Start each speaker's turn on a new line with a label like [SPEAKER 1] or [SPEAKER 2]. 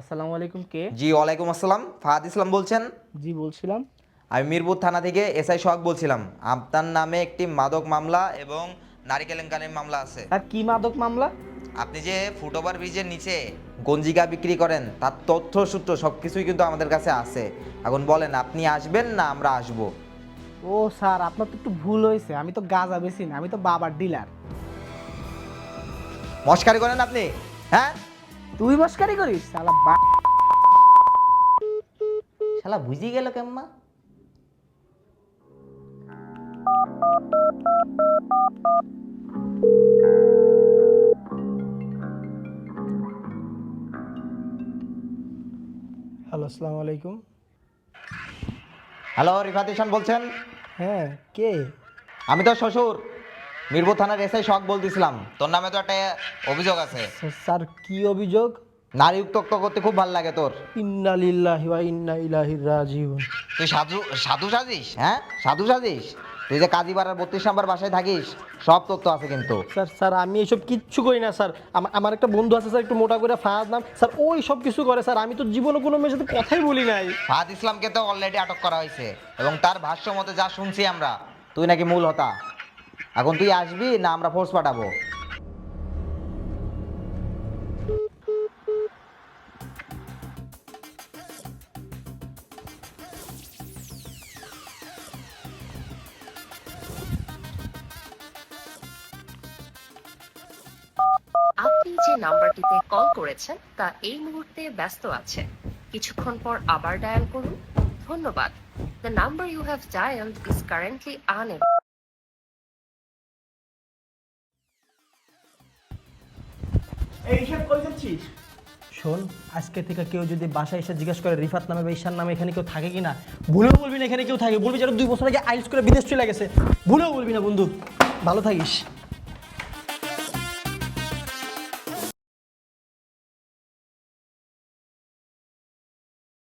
[SPEAKER 1] আসসালামু আলাইকুম কে?
[SPEAKER 2] জি ওয়ালাইকুম আসসালাম। ফাহাদ ইসলাম বলছেন?
[SPEAKER 1] জি বলছিলাম।
[SPEAKER 2] আমি মিরপুর থানা থেকে এসআই সোহাগ বলছিলাম। আপনার নামে একটি মাদক মামলা এবং নারী কেলেঙ্কারির মামলা আছে।
[SPEAKER 1] আর কি মাদক মামলা?
[SPEAKER 2] আপনি যে ফুটওভার ব্রিজের নিচে গঞ্জিকা বিক্রি করেন তার তথ্য সূত্র সব কিছুই কিন্তু আমাদের কাছে আছে। এখন বলেন আপনি আসবেন না আমরা আসব?
[SPEAKER 1] ও স্যার আপনার তো একটু ভুল হয়েছে। আমি তো গাঁজা বেশি না আমি তো বাবার ডিলার
[SPEAKER 2] মস্কারি করেন আপনি হ্যাঁ?
[SPEAKER 1] তুই মস্কারি করিস? শালা বা
[SPEAKER 2] শালা বুঝি গেল কেম্মা?
[SPEAKER 1] হ্যালো আসসালামু আলাইকুম।
[SPEAKER 2] হ্যালো রিফাত ইসান বলছেন?
[SPEAKER 1] হ্যাঁ কে?
[SPEAKER 2] আমি তো শ্বশুর। মিরপুর থানার এসআই শখ বলতেছিলাম। তোর নামে তো একটা অভিযোগ আছে।
[SPEAKER 1] স্যার কি অভিযোগ?
[SPEAKER 2] নারী উত্তক্ত করতে খুব ভালো লাগে তোর।
[SPEAKER 1] ইন্না লিল্লাহি ওয়া ইন্না ইলাইহি রাজিউন।
[SPEAKER 2] তুই সাধু সাধু সাজিস হ্যাঁ? সাধু সাজিস? তুই যে কাজীপাড়ার বত্রিশ নম্বর বাসায় থাকিস সব তথ্য আছে কিন্তু।
[SPEAKER 1] স্যার স্যার আমি এসব কিচ্ছু করি না স্যার। আমা- আমার একটা বন্ধু আছে স্যার একটু মোটা করে ফাহাদ নাম। স্যার ওই সব কিছু করে স্যার। আমি তো জীবনে কোনো মেয়ের সাথে কথাই বলি নাই।
[SPEAKER 2] ফাহাদ ইসলামকে তো অলরেডি আটক করা হয়েছে এবং তার ভাষ্য মতে যা শুনছি আমরা তুই নাকি মূল হতা। এখন তুই আসবি না আমরা ফোর্স পাঠাবো।
[SPEAKER 3] নাম্বারটিতে কল করেছেন তা এই মুহূর্তে ব্যস্ত আছে কিছুক্ষণ পর আবার ডায়াল করুন। ধন্যবাদ। The number you have dialled is currently unable
[SPEAKER 1] এই হিসাব করে যাচ্ছিস? শোন আজকে থেকে কেউ যদি বাসায় এসে জিজ্ঞেস করে রিফাত নামে বা ঈশার নামে এখানে কেউ থাকে কিনা? ভুলেও বলবি না এখানে কেউ থাকে। বলবি যারা দুই বছর আগে আইলস করে বিদেশ চলে গেছে। ভুলেও বলবি না বন্ধু। ভালো থাকিস।